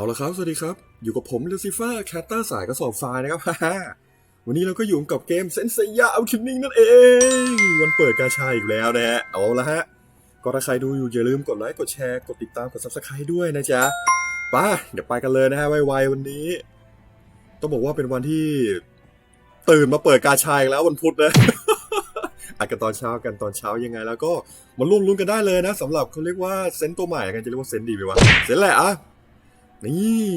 เอาละครับ สวัสดีครับ อยู่กับผมลูซิเฟอร์แคตเตอร์สายกระสอบทรายนะครับวันนี้เราก็อยู่กับเกมเซนเซียเอาคินนิ่งนั่นเอง วันเปิดกาชาอีกแล้วนะฮะ เอาละฮะ ก็ถ้าใครดูอยู่อย่าลืมกดไลค์ กดแชร์ กดติดตาม กด subscribe ด้วยนะจ๊ะป้าเดี๋ยวไปกันเลยนะฮะ ไวๆวันนี้ ต้องบอกว่าเป็นวันที่ ตื่นมาเปิดกาชาอีกแล้ววันพุธนะอัดกันตอนเช้ากันตอนเช้ายังไง แล้วก็มาร่วมลุ้นกันได้เลยนะสำหรับเขาเรียกว่าเซนต์ตัวใหม่กันจะเรียกว่าเซนต์ดีไหมวะ เซนต์แหละอะ นี่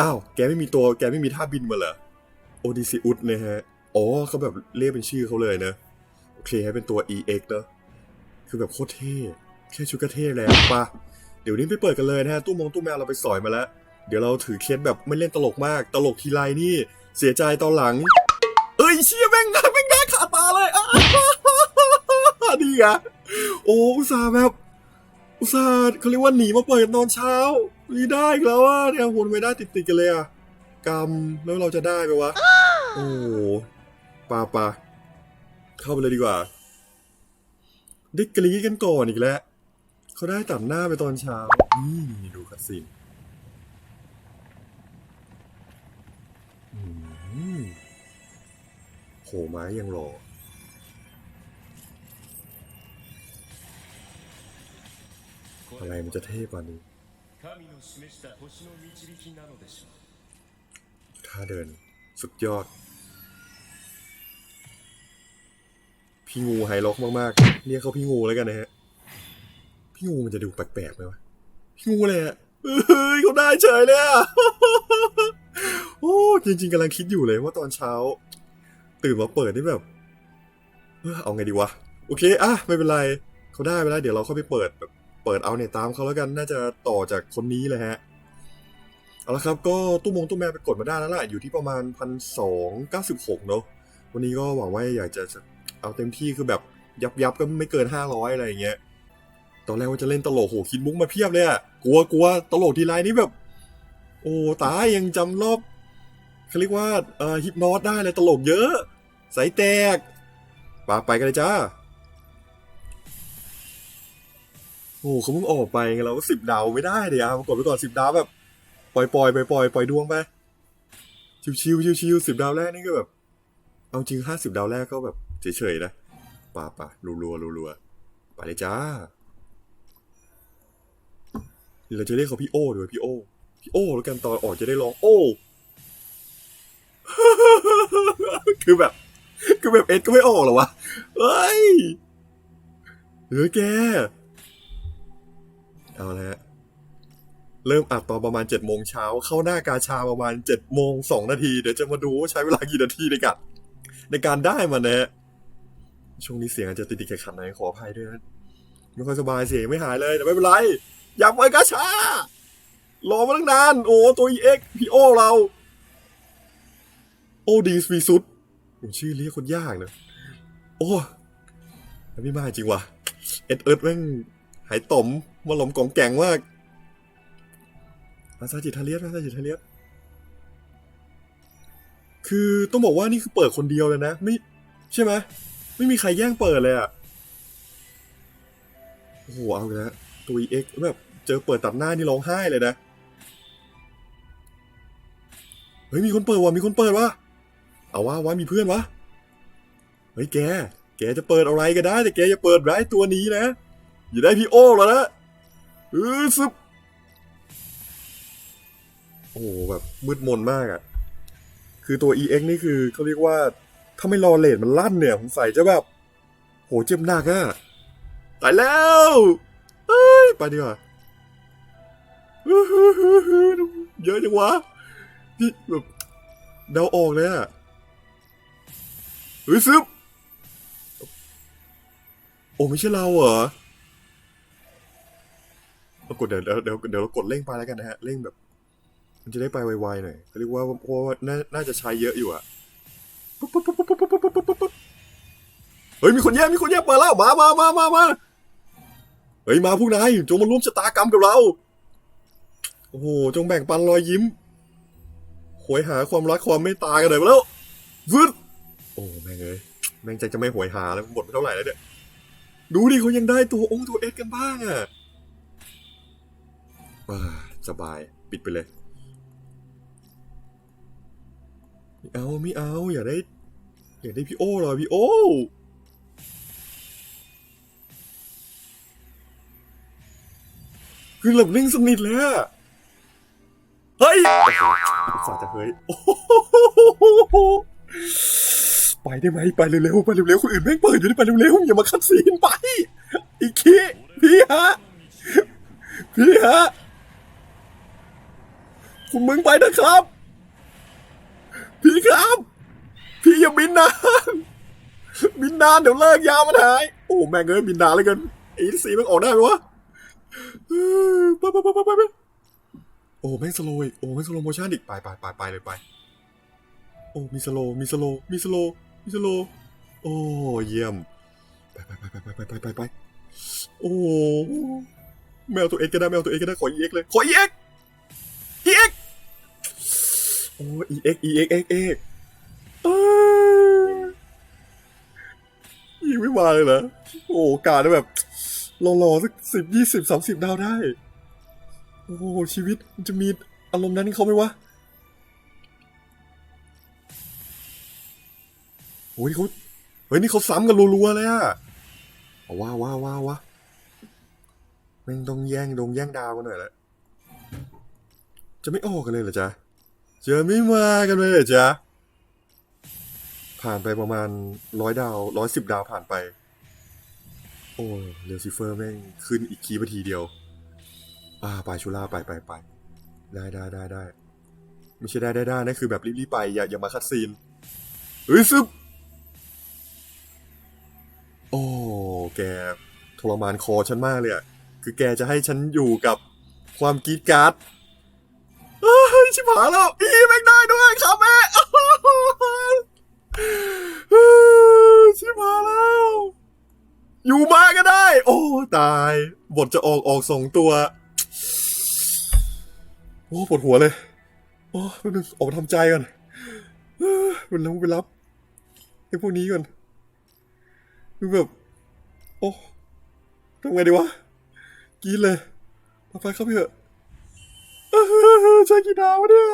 อ้าวแกไม่มีตัวแกไม่มีท่าบินมาเหรอโอดิซิอุสนะฮะอ๋อเขาแบบเรียกเป็นชื่อเขาเลยนะโอเคให้เป็นตัว EX เนอะคือแบบโคตรเท่แค่ชุดก็เท่แล้วปะเดี๋ยวนี้ไปเปิดกันเลยนะฮะตู้มงตู้แมวเราไปสอยมาแล้ว เดี๋ยวเราถือเคสแบบไม่เล่นตลกมาก ตลกทีไรนี่ เสียใจตอนหลัง เอ้ยเชี่ยแม่งน้าแม่งน้าขาตาเลยอะดีอะโอ้อุตส่าห์แบบอุตส่าห์เขาเรียกว่าหนีมาเปิดตอนเช้า นี่ได้อีกแล้วอะเนี่ยวนไม่ได้ติดติดๆกันเลยอะกรรมแล้วเราจะได้ไหมวะ โอ้ปาปาเข้าไปเลยดีกว่า ได้กรี๊ดกันก่อนอีกแล้วเขาได้ตัดหน้าไปตอนเช้านี่ดูคัสซีนอืมโหไม้ยังรออะไรมันจะเท่กว่านี้ 神の示した星の導きなのでしょう ท่าเดิน สุดยอด พี่งูไฮล็อกมากๆ เรียกเขาพี่งูแล้วกันนะฮะ พี่งูมันจะดูแปลกๆไหมวะ พี่งูเลยอะเฮ้ยเขาได้เฉยเลยอะ โอ้จริงๆกำลังคิดอยู่เลยว่าตอนเช้า ตื่นมาเปิดนี่แบบเอ้อเอาไงดีวะ โอเค อ่ะ ไม่เป็นไร เขาได้ไปแล้ว เดี๋ยวเราเข้าไปเปิดแบบ เปิดเอาเนี่ยตามเขาแล้วกันน่าจะต่อจากคนนี้เลยฮะเอาละครับก็ตู้มงตู้แมวไปกดมาได้แล้วล่ะอยู่ที่ประมาณพันสองเก้าสิบหกเนาะวันนี้ก็หวังว่าอยากจะเอาเต็มที่คือแบบยับยับก็ไม่เกินห้าร้อยอะไรอย่างเงี้ยตอนแรกว่าจะเล่นตลกโหคิดมุกมาเพียบเลยอะกลัวกลัวตลกทีไรนี่แบบ โอ้ตายยังจำรอบเขาเรียกว่าเอ่อฮิปนอตได้เลยตลกเยอะ สายแตกปาไปกันเลยจ้า โอ้เขาเพิ่งออกไปไงเราก็สิบดาวไม่ได้เดี๋ยวกดไปก่อนสิบดาวแบบ ปล่อยปล่อยไปปล่อยปล่อยดวงไป ชิวชิวชิวชิวสิบดาวแรกนี่ก็แบบ เอาจริงห้าสิบดาวแรกก็แบบเฉยๆนะป่าป่ารัวรัวรัวรัวไปเลยจ้าเราจะเรียกเขาพี่โอ้ด้วยพี่โอ้พี่โอ้แล้วกันตอนออกจะได้ร้องโอ้คือแบบ คือแบบเอ็ดก็ไม่ออกหรอวะเฮ้ยเออแก เอาละฮะเริ่มอัดตอนประมาณ7จ็ดโมงเช้า เข้าหน้ากาชาประมาณ7จ็ดโมงสองนาที เดี๋ยวจะมาดูว่าใช้เวลากี่นาทีในการในการได้มันนะช่วงนี้เสียงอาจจะติดติดขัดๆหน่อยขออภัยด้วยนะไม่ค่อยสบายเสียงไม่หายเลยแต่ไม่เป็นไร อยากไปกาชารอมาตั้งนาน โอ้ตัวเอ็กพีโอเราโอดีสวีสุดโอ้ชื่อเรียกคนยากเนะโอ้ไม่มาจริงว่ะเอ็ดเอิร์ดแม่งหายต่อม มาหลอมกล่องแก่งมากมาซาจิทาเลียสมาซาจิทาเลียสคือต้องบอกว่านี่คือเปิดคนเดียวเลยนะ ไม่ใช่ไหมไม่มีใครแย่งเปิดเลยอะโอ้โหเอาอีกแล้วตัว EX แบบเจอเปิดตัดหน้านี่ร้องไห้เลยนะเฮ้ยมีคนเปิดว่ะมีคนเปิดว่ะเอาว่าว่ามีเพื่อนวะเฮ้ยแก แกจะเปิดอะไรก็ได้ แต่แกอย่าเปิดร้ายตัวนี้นะอย่าได้พี่โอ้หรอกนะ เออซึบโอ้โหแบบมืดมนมากอะ่ะ คือตัว EX นี่คือเขาเรียกว่า ถ้าไม่รอเลทมันลั่นเนี่ยผมใส่จะแบบ โหเจ็บหนักอะ่ะตายแล้วเอ้ยไปดีกว่าเยอะจังวะนี่แบบเดาออกเลยอะ่ะเฮ้ยซึบโอ้ไม่ใช่เราเหรอ เรากดเดี๋ยวเดี๋ยวเดี๋ยวเรากดเร่งไปแล้วกันนะฮะเร่งแบบ มันจะได้ไปไวๆหน่อยเรียกว่าเพราะว่าน่าน่าจะใช้เยอะอยู่อะปุ๊บปุ๊บปุ๊บปุ๊บปุ๊บปุ๊บปุ๊บปุ๊บปุ๊บเฮ้ยมีคนแย่มีคนแย่งเปิดแล้วมามามามามาเฮ้ยมาพวกนายจงมาร่วมชะตากรรมกับเรา โอ้โหจงแบ่งปันรอยยิ้มหวยหาความรักความเมตตายกันหน่อยมาแล้ววืดโอ้แม่งเอ้ยแม่งใจจะไม่หวยหาแล้วหมดไปเท่าไหร่แล้วเนี่ยดูดิเขายังได้ตัวองค์ตัวเอ็กกันบ้างอะ สบายปิดไปเลยไม่เอาไม่เอา อย่าได้ อย่าได้พี่โอ้หรอพี่โอ้คือหลับนิ่งสนิทเลยอะเฮ้ยสาจะเฮ้ยโอ้โหไปได้ไหมไปเร็วๆไปเร็วๆคนอื่นแม่งเปิดอยู่ได้ไปเร็วๆอย่ามาคัดซีนไปอีกทีพี่ฮะพี่ฮะ คุณมึงไปนะครับ พี่ครับ พี่อย่าบินนานบินนานเดี๋ยวเลิกยาวมันหาย โอ้แม่งเอ้ยบินนานเลยกันอีสีมันออกได้ไหมวะไปไปไปไปไปโอ้แม่งสโลว์อีกโอ้แม่งสโลว์โมชั่นอีกไปไปไปไปเลยไป โอ้มีสโลว์มีสโลว์มีสโลว์มีสโลว์โอ้เยี่ยมไปไปไปไปไปไปไปไปโอ้แมวตัวเองก็ได้แมวตัวเองก็ได้ขอ EX เลยขอเอ็ก EX EX โอ้ EX EX EX EX เอ้ยยิงไม่มาเลยเหรอโอ้การได้แบบรอๆสักสิบยี่สิบสามสิบดาวได้ โอ้ชีวิตมันจะมีอารมณ์นั้นให้เขาไหมวะโอ้ยเขาเฮ้ยนี่เขาซ้ำกันรัวๆเลยอะเอาว้าวว้าวว้าววะแม่งต้องแย่งดงแย่งดาวกันหน่อยละ จะไม่ออกกันเลยเหรอจ๊ะจะไม่มากันเลยเหรอจ๊ะผ่านไปประมาณร้อยดาวร้อยสิบดาวผ่านไป โอ้เลซิเฟอร์แม่งขึ้นอีกคีย์ทีเดียว อ่าไปชูล่าไปไปไปได้ได้ได้ได้ไม่ใช่ได้ได้ได้นะคือแบบรีบๆไปอย่าอย่ามาคัดซีนเฮ้ยซึบโอ้แกทรมานคอฉันมากเลยอะคือแกจะให้ฉันอยู่กับความกีดการ์ด ชิบหายแล้วอีแม่งได้ด้วยครับแม่ชิบหายแล้ว อยู่มาก็ได้ โอ้ตาย บทจะออกออกสองตัว โอ้ปวดหัวเลย โอ้แป๊บนึงออกมาทำใจก่อนเป็นรับเป็นรับไอ้พวกนี้ก่อนคือแบบ โอ้ทำไงดีวะกรีดเลยไปไปเข้าไปเถอะ ใช่กี่ดาวเนี่ย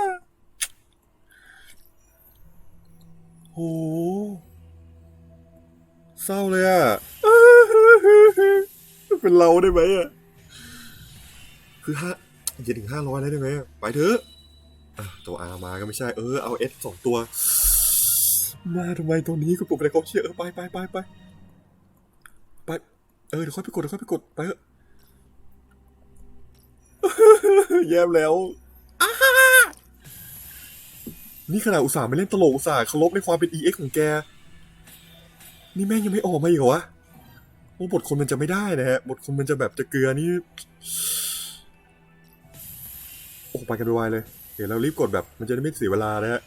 โหเศร้าเลยอะเป็นเราได้ไหมอะคือห้าอย่าถึงห้าร้อยแล้วได้ไหมไปเถอะตัวอามาก็ไม่ใช่ เออ เอาเอสสองตัว มาทำไมตัวนี้ก็ปลุกอะไรเขาเชียร์เออไปไปไปไปไป เออเดี๋ยวค่อยไปกดเดี๋ยวค่อยไปกดไปเถอะ แย่แล้วนี่ขนาดอุตส่าห์ไม่เล่นตลกอุตส่าห์เคารพในความเป็น EX ของแก นี่แม่งยังไม่ออกมาอีกเหรอวะโอ้บทคนมันจะไม่ได้นะฮะ บทคนมันจะแบบจะเกลือนี่ โอ้ไปกันไวๆเลย เดี๋ยวเรารีบกดแบบ มันจะได้ไม่เสียเวลานะฮะ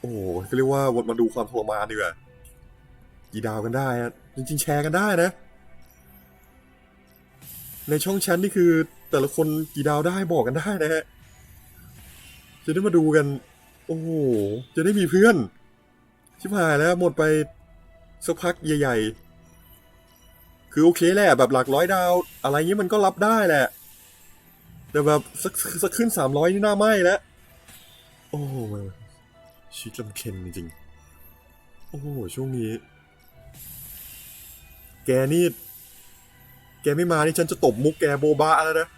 โอ้โหก็เรียกว่าวนมาดูความทรมานดีกว่ากี่ดาวกันได้ฮะ จริง ๆ แชร์กันได้นะ ในช่องแชทนี่คือแต่ละคนกี่ดาวได้บอกกันได้นะฮะ จะได้มาดูกัน โอ้โห จะได้มีเพื่อน ชิบหายแล้วหมดไปสักพักใหญ่ๆ คือโอเคแหละแบบหลักร้อยดาว อะไรเงี้ยมันก็รับได้แหละ แต่แบบสักสักขึ้นสามร้อยนี่น่าไหมแล้ว โอ้โหชีวิตลำเค็นจริง โอ้โห ช่วงนี้ แกนี่ แกไม่มานี่ฉันจะตบมุกแกโบบาแล้วนะ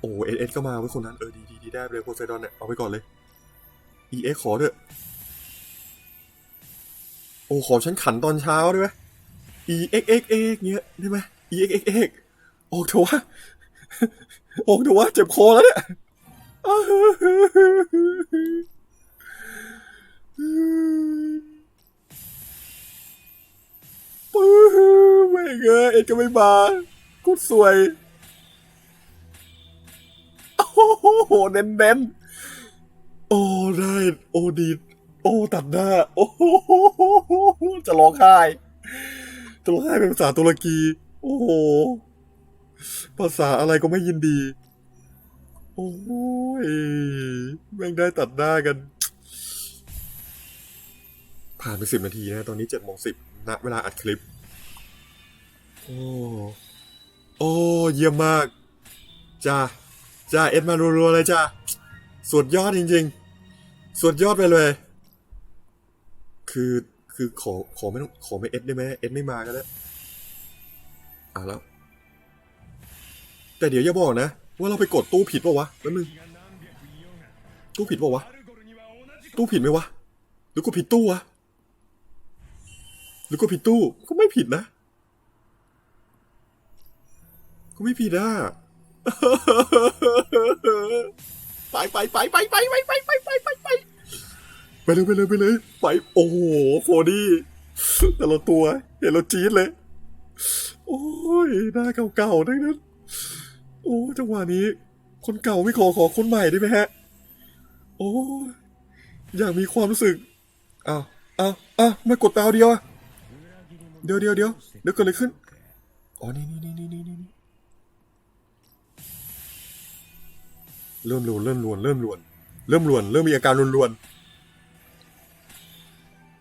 โอ้เอสเอสก็มาไว้คนนั้นเออดีดีดีได้เลยโพไซดอนเนี่ยเอาไปก่อนเลยอีเอขอเถอะโอ้ขอฉันขันตอนเช้าได้ไหม e x x x เอ็กเอ็กเงี้ยได้ไหม e x x x ออกเถอะวะออกเถอะวะเจ็บคอแล้วเนี่ยอ ไม่เงยเอ็ดก็ไม่มากูสวย โอ้โหเน้นเน้นๆโอ้ได้โอ้ดีโอ้ตัดหน้า โอ้จะร้องไห้จะร้องไห้เป็นภาษาตุรกี โอ้โห ภาษาอะไรก็ไม่ยินดี โอ้ยแม่งได้ตัดหน้ากัน ผ่านไปสิบนาทีนะ ตอนนี้เจ็ดโมงสิบ ณเวลาอัดคลิป โอ้โอ้เยี่ยมมากจ้าจ้าเอ็ดมารัวๆเลยจ้าสุดยอดจริง ๆ สุดยอดไปเลย คือคือขอขอไม่ต้องขอไม่เอ็ดได้ไหมเอ็ดไม่มากันแล้วอะแล้ว แต่เดี๋ยวอย่าบอกนะ ว่าเราไปกดตู้ผิดป่าวะแป๊บนึงตู้ผิดป่าวะ ตู้ผิดไหมวะหรือกูผิดตู้วะ หรือกูผิดตู้ก็ไม่ผิดนะ ก็ไม่ผิดอะไปไปไปไปไปไปไปไปไปไปไปไปเลยไปเลยไปเลยไปโอ้โหโฟดี้แต่ละตัวเห็นเราจี๊ดเลย โอ้ยหน้าเก่าๆทั้งนั้นโอ้จังหวะนี้ คนเก่าไม่ขอขอคนใหม่ได้ไหมฮะ โอ้อยากมีความรู้สึกอ้าวอ้าวอ้าวไม่กดดาวเดียวอะ เดี๋ยวเดี๋ยวเดี๋ยวเดี๋ยวเกิดอะไรขึ้น อ๋อ นี่นี่นี่นี่นี่นี่เริ่มลวนเริ่มลวนเริ่มลวน เริ่มลวน เริ่มมีอาการลวนลวน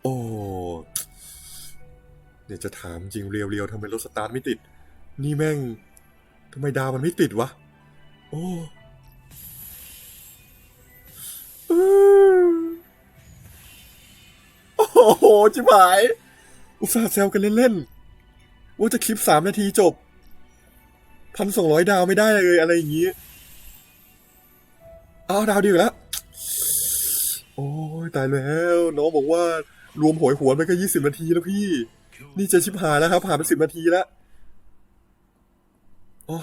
โอ้เดี๋ยวจะถามจริงเรียวเรียวๆทำไมรถสตาร์ทไม่ติด นี่แม่งทำไมดาวมันไม่ติดวะ โอ้โอ้โหจิ๋หาย อุตส่าห์แซวกันเล่นๆ ว่าจะคลิปสามนาทีจบ พันสองร้อยดาวไม่ได้เลยอะไรอย่างนี้อ้าวดาวดีอยู่แล้ว โอ้ยตายแล้ว น้องบอกว่ารวมโหวยหวนไปแค่ยี่สิบนาทีแล้วพี่ นี่จะชิบหายแล้วครับผ่านไปสิบนาทีแล้วโอ้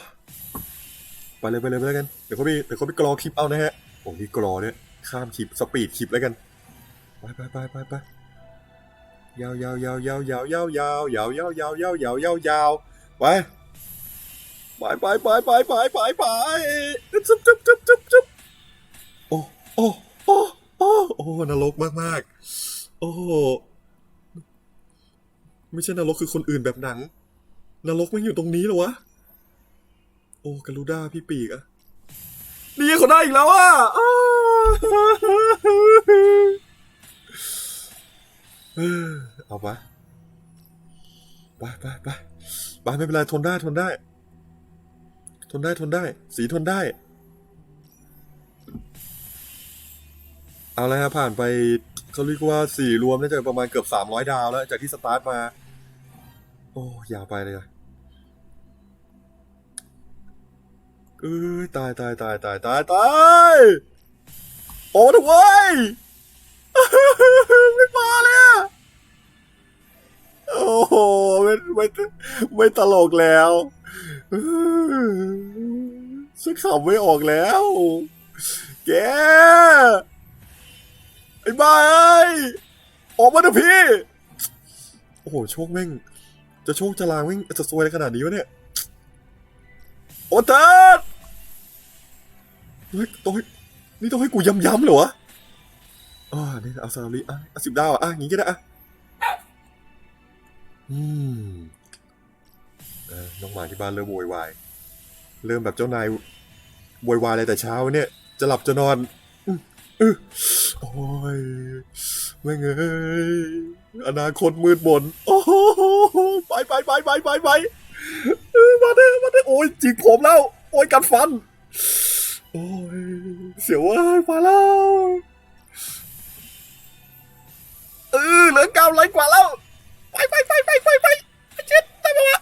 ไปเลยไปเลยไปเลยกัน เดี๋ยวเขาไปเดี๋ยวเขาไปกรอคลิปเอานะฮะ โอ้นี่กรอเนี่ยข้ามคลิปสปีดคลิปแล้วกัน ไปไปไปไปไป ยาวยาวยาวยาวยาวยาวยาวยาวยาวยาวยาวยาวยาวยาวไปไปไปไปไปไปไปไปจุ๊บจุ๊บจุ๊บจุ๊บจุ๊บโอ้โอ้โอ้โอ้โอ้นรกมากมากโอ้ไม่ใช่นรกคือคนอื่นแบบหนังนรกมันอยู่ตรงนี้เหรอวะโอ้กรูด้าพี่ปีกอะนี่เขาได้อีกแล้วอะ เออเอาปะไปไปไปไปไม่เป็นไรทนได้ทนได้ ทนได้ทนได้ สีทนได้ เอาละครับผ่านไปเขาเรียกว่าสี่รวมน่าจะประมาณเกือบสามร้อยดาวแล้ว จากที่สตาร์ทมา โอ้ยาวไปเลยอะเอ้ยตายตายตายตายตายตายโอ้ทำไมไม่มาเลย โอ้โหไม่ไม่ไม่ตลกแล้วฉันขำไม่ออกแล้ว แก ไอ้บ้าเอ้ออกมาเถอะพี่ โอ้โห โชคแม่ง จะโชคจะลางแม่งจะซวยอะไรขนาดนี้วะเนี่ย โอเติร์ดเฮ้ยต้องให้นี่ต้องให้กูย้ำๆเหรอวะอ่านี่เอาซาลีอะสิบดาวอะอะอย่างงี้ก็ได้อะ อืมน้องหมาที่บ้านเริ่มโวยวาย เริ่มแบบเจ้านายโวยวายอะไรแต่เช้าเนี่ย จะหลับจะนอนออโอ้ยแม่งเอ้ยอนาคตมืดมน โอ้โหไปไปไปไปไปไปมาเด้อมาเด้อโอ้ยจิกผมแล้ว โอ้ยกัดฟัน โอ้ยเสียวเว้ยมาแล้วเออเหลือเก้าไรกว่าแล้ว ไปไปไปไปไปไปไปเจ็ดได้ปะวะ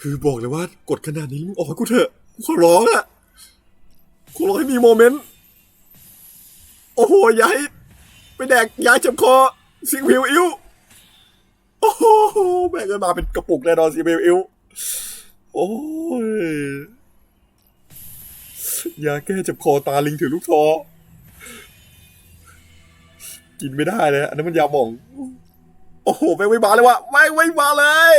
คือบอกเลยว่ากดขนาดนี้มึงออกให้กูเถอะกูขอร้องอะกูร้องให้มีโมเมนต์ โอ้โหอยาให้ไปแดกยาเจ็บคอสิงผิวอิ้วโอ้โหแม่งเงินมาเป็นกระปุกแน่นอนสิเบลอิวโอ้ยยาแก้เจ็บคอตาลิงถือลูกทอกินไม่ได้เลยอันนั้นมันยาหม่อง โอ้โหไม่ไว้มาเลยว่ะไม่ไว้มาเลย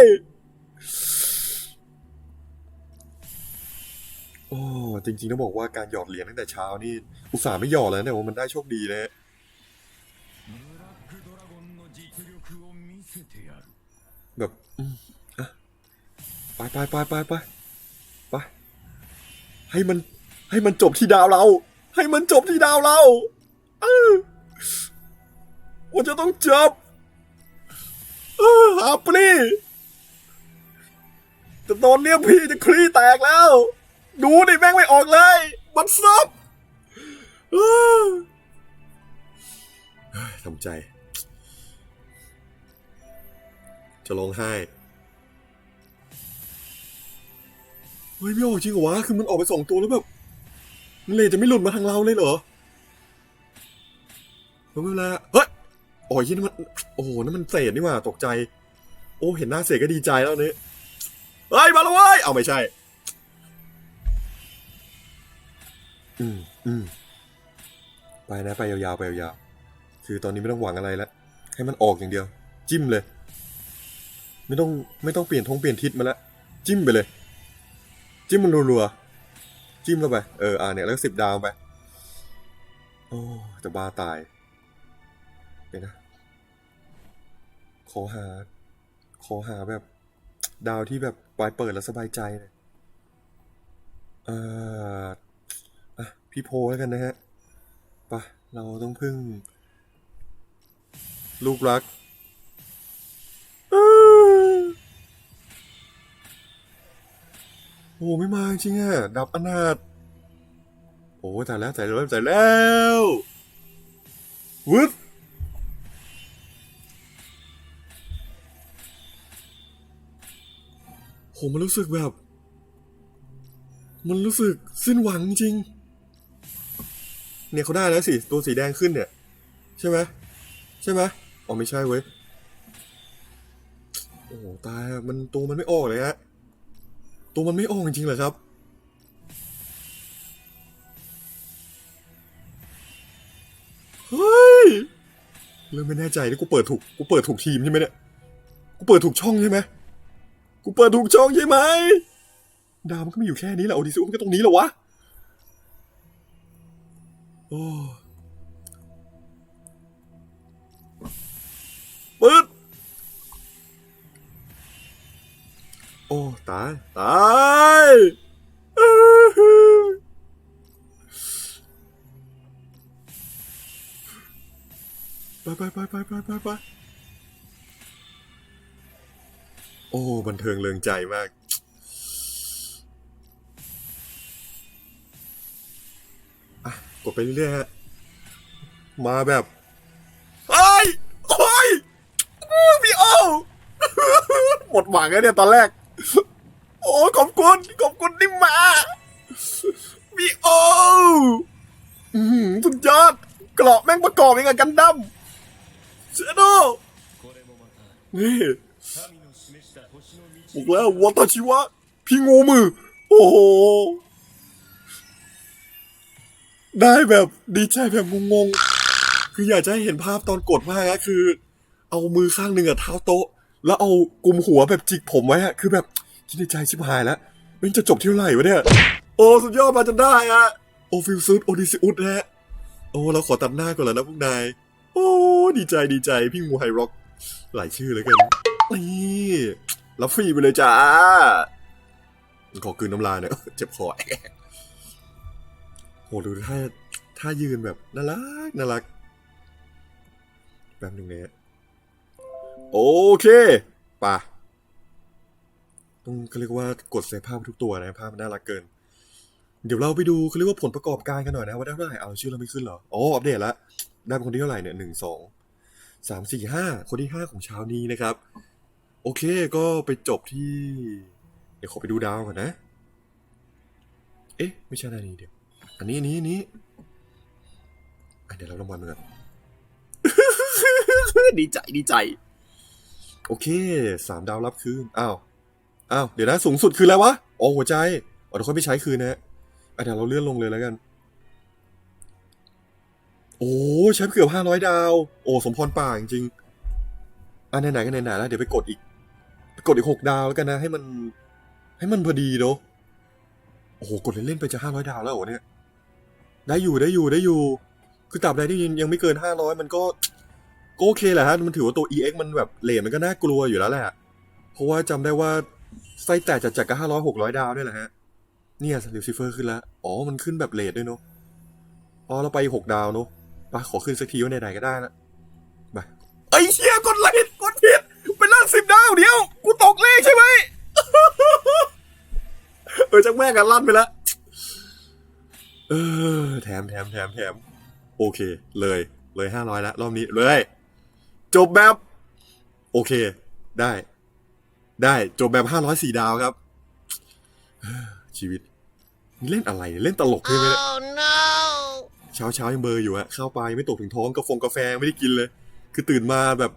โอ้จริงๆต้องบอกว่าการหยอดเหรียญตั้งแต่เช้านี่ อุตส่าห์ไม่หยอดแล้วเนี่ยว่ามันได้โชคดีเลยแบบไปไปไปไปไปไปให้มันให้มันจบที่ดาวเรา ให้มันจบที่ดาวเราเออว่าจะต้องจบ อาปลี่จะโดนเรียกพี่จะคลี่แตกแล้ว ดูดิแม่งไม่ออกเลยมันซับทำใจ จะร้องไห้เฮ้ยไม่ออกจริงเหรอวะ คือมันออกไปสองตัวแล้วแบบ มันเลยจะไม่หลุดมาทางเราเลยเหรอไม่เป็นไรเฮ้ย โอ้ยนี่มัน โอ้โหนั่นมันเศษนี่หว่าตกใจ โอ้เห็นหน้าเศษก็ดีใจแล้วเนี่ยเฮ้ยมาแล้วเว้ยเอาไม่ใช่ อืมอืมไปนะไปยาวๆไปยาวๆคือตอนนี้ไม่ต้องหวังอะไรแล้วให้มันออกอย่างเดียว จิ้มเลย ไม่ต้องไม่ต้องเปลี่ยนทงเปลี่ยนทิศมาแล้วจิ้มไปเลย จิ้มมันรัวๆจิ้มเข้าไปเอออ่าเนี่ยแล้วสิบดาวไปโอ้จะบ้าตายเดี๋ยวนะ ขอหา ขอหาแบบ ดาวที่แบบปลายเปิดแล้วสบายใจหน่อยเอ่ออะพี่โพแล้วกันนะฮะไปะเราต้องพึ่ง ลูกรักโอ้ไม่มาจริงอะดับอนาถโอ้ตายแล้วตายแล้วตายแล้ววึด โหมันรู้สึกแบบ มันรู้สึกสิ้นหวังจริง เนี่ยเขาได้แล้วสิ ตัวสีแดงขึ้นเนี่ย ใช่ไหมใช่ไหมอ๋อไม่ใช่เว้ย โอ้โหตายมันตัวมันไม่ออกเลยฮะ ตัวมันไม่ออกจริงๆเหรอครับเฮ้ยเริ่มไม่แน่ใจนี่กูเปิดถูกกูเปิดถูกทีมใช่ไหมเนี่ย กูเปิดถูกช่องใช่ไหม กูเปิดถูกช่องใช่ไหม ดาวมันก็มีอยู่แค่นี้แหละโอดิซูมันก็ตรงนี้แหละวะ โอ้ปึ๊ดโอ้ ตาย ตายอื้อหือไปไปไปไปไปไป โอ้บันเทิงเลืองใจมาก อะ กดไปเรื่อยฮะมาแบบไอ้ยโอ้ยพี่โอหมดหวังแล้วเนี่ยตอนแรก โอ้ขอบคุณ ขอบคุณที่มาพี่โอสุดยอดกรอบแม่งประกอบยังไงกันดั้มเชโดนี่ บอกแล้ววัตชิวะ พี่งูมือ โอ้โห ได้แบบดีใจแบบงงๆ คืออยากจะให้เห็นภาพตอนกดมากอะคือ เอามือข้างหนึ่งอะเท้าโต๊ะ แล้วเอากุมหัวแบบจิกผมไว้อะคือแบบคิดในใจชิบหายแล้วมันจะจบที่เท่าไหร่วะเนี่ย โอ้ สุดยอดมาจนได้อะโอฟิลซูดโอดิซิอุสฮะ โอ้ เราขอตัดหน้าก่อนแล้วนะพวกนาย โอ้ ดีใจดีใจพี่งูไฮร็อก หลายชื่อเลยกันนี่ รับฟรีไปเลยจ้าขอกลืนน้ำลายหน่อยเจ็บคอโหดูท่าท่ายืนแบบน่ารักน่ารักแป๊บหนึ่งเนี่ยโอเคป่ะต้องเขาเรียกว่ากดเซฟภาพทุกตัวนะภาพมันน่ารักเกิน เดี๋ยวเราไปดูเขาเรียกว่าผลประกอบการกันหน่อยนะว่าได้เท่าไหร่เอาชื่อเราไม่ขึ้นเหรออ๋ออัปเดตล้วได้เป็นคนที่เท่าไหร่เนี่ยหนึ่งสองสามสี่ห้าคนที่ห้าของเช้านี้นะครับ โอเคก็ไปจบที่ เดี๋ยวขอไปดูดาวก่อนนะ เอ๊ะ ไม่ใช่อันนี้เดี๋ยว อันนี้อันนี้อันนี้อะเดี๋ยวเรารางวัลมันก่อนดีใจดีใจ โอเคสามดาวรับคืนอ้าวอ้าวเดี๋ยวนะ สูงสุดคืออะไรวะอ๋อหัวใจอ๋อเดี๋ยวค่อยไปใช้คืนนะฮะอะเดี๋ยวเราเลื่อนลงเลยแล้วกัน โอ้ใช้เกือบห้าร้อยดาว โอ้สมพรป่ากจริงๆอะไหนๆก็ไหนๆแล้วเดี๋ยวไปกดอีก กดอีกหกดาวแล้วกันนะ ให้มัน ให้มันพอดีเนาะโอ้โหกดเล่นๆไปจะห้าร้อยดาวแล้วเหรอเนี่ย ได้อยู่ได้อยู่ได้อยู่ คือตราบใดที่ยังไม่เกินห้าร้อยมันก็ก็โอเคแหละฮะ มันถือว่าตัว EX มันแบบเลทมันก็น่ากลัวอยู่แล้วแหละ เพราะว่าจำได้ว่าไส้แตกจัดๆก็ห้าร้อยหกร้อยดาวด้วยแหละฮะ เนี่ยลิวซิเฟอร์ขึ้นแล้ว อ๋อ มันขึ้นแบบเลทด้วยเนาะ อ๋อ เราไปหกดาวเนาะไปขอขึ้นสักทีว่าไหนๆก็ได้ละไปไอ้เชี่ยกดเลทกดผิด เป็นล่างสิบดาวเดียว กูตกเลขใช่ไหม เออจังแม่งกันลั่นไปแล้วเออแถมแถมแถมแถมโอเค เลยเลยห้าร้อยแล้วรอบนี้เลย จบแบบ โอเค ได้ ได้จบแบบห้าร้อยสี่ดาวครับ ชีวิตนี่เล่นอะไรเนี่ยเล่นตลกใช่ไหมเนี่ย Oh no! เช้าเช้ายังเบลอร์อยู่อะข้าวปลายไม่ตกถึงท้องกาแฟกาแฟไม่ได้กินเลย คือตื่นมาแบบ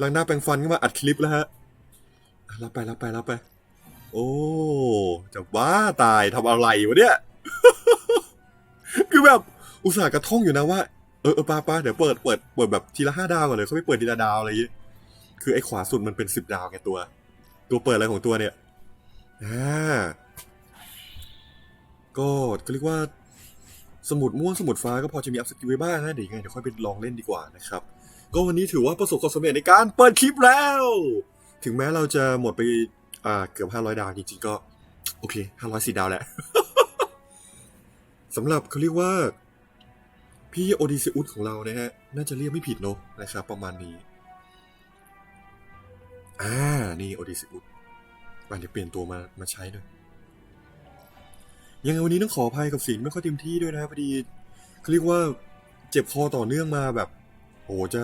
ล้างหน้าแปรงฟันก็มาอัดคลิปแล้วฮะรับไปรับไปรับไป โอ้จะบ้าตายทำอะไรวะเนี่ย คือแบบอุตส่าห์กระท่องอยู่นะว่า เออเออป้าป้าเดี๋ยวเปิดเปิดเปิดแบบทีละห้าดาวก่อนเลยเขาไม่เปิดทีละดาวอะไรอย่างงี้คือไอ้ขวาสุดมันเป็นสิบดาวไงตัว ตัวเปิดอะไรของตัวเนี่ยอ่าก็ก็เรียกว่าสมุดม่วงสมุดฟ้าก็พอจะมีอัพสกิลไว้บ้างนะเดี๋ยวยังไงเดี๋ยวค่อยไปลองเล่นดีกว่านะครับ ก็วันนี้ถือว่าประสบความสำเร็จในการเปิดคลิปแล้ว ถึงแม้เราจะหมดไปอ่าเกือบ 500 ดาวจริงๆก็ โอเค 504ดาวแหละสำหรับเขาเรียกว่า พี่โอดิซิอุสของเรานะฮะ น่าจะเรียกไม่ผิดเนอะนะครับ ประมาณนี้ อ่า นี่โอดิซิอุสมันเดี๋ยวเปลี่ยนตัวมามาใช้หน่อยยังไงวันนี้ต้องขออภัยกับเสียงไม่ค่อยเต็มที่ด้วยนะพอดีเขาเรียกว่าเจ็บคอต่อเนื่องมาแบบ โหจะ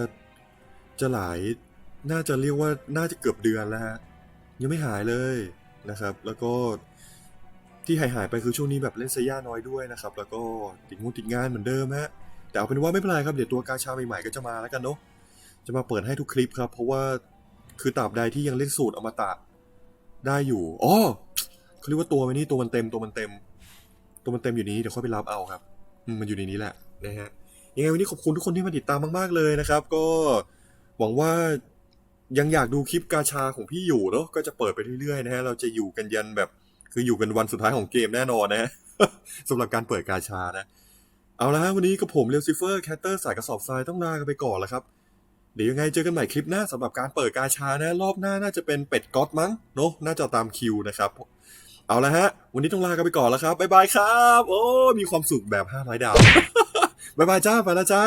จะหลายน่าจะเรียกว่าน่าจะเกือบเดือนแล้วฮะยังไม่หายเลยนะครับ แล้วก็ที่หายหายไปคือช่วงนี้แบบเล่นเซย่าน้อยด้วยนะครับ แล้วก็ติดงงติดงานเหมือนเดิมฮะแต่เอาเป็นว่าไม่เป็นไรครับเดี๋ยวตัวกาชาใหม่ๆก็จะมาแล้วกันเนาะจะมาเปิดให้ทุกคลิปครับ เพราะว่าคือตราบใดที่ยังเล่นสูตรอมตะได้อยู่อ๋อเขาเรียกว่าตัวมันนี่ตัวมันเต็มตัวมันเต็ม ตัวมันเต็มอยู่นี้เดี๋ยวค่อยไปรับเอาครับ มันอยู่ในนี้แหละนะฮะ ยังไงวันนี้ขอบคุณทุกคนที่มาติดตามมาก ๆ เลยนะครับ ก็หวังว่ายังอยากดูคลิปกาชาของพี่อยู่เนาะก็จะเปิดไปเรื่อยๆนะฮะเราจะอยู่กันยันแบบ คืออยู่กันวันสุดท้ายของเกมแน่นอนนะฮะสำหรับการเปิดกาชานะ เอาละฮะวันนี้กับผมเรียวซิเฟอร์แคตเตอร์สายกระสอบทรายต้องลากันไปก่อนแล้วครับเดี๋ยวยังไงเจอกันใหม่คลิปหน้าสำหรับการเปิดกาชานะรอบหน้าน่าจะเป็นเป็ดก๊อตมั้งเนาะน่าจะตามคิวนะครับ เอาละฮะ วันนี้ต้องลากันไปก่อนแล้วครับบ๊ายบายครับ โอ้ มีความสุขแบบ500ดาว บ๊ายบายจ้าไปแล้วจ้า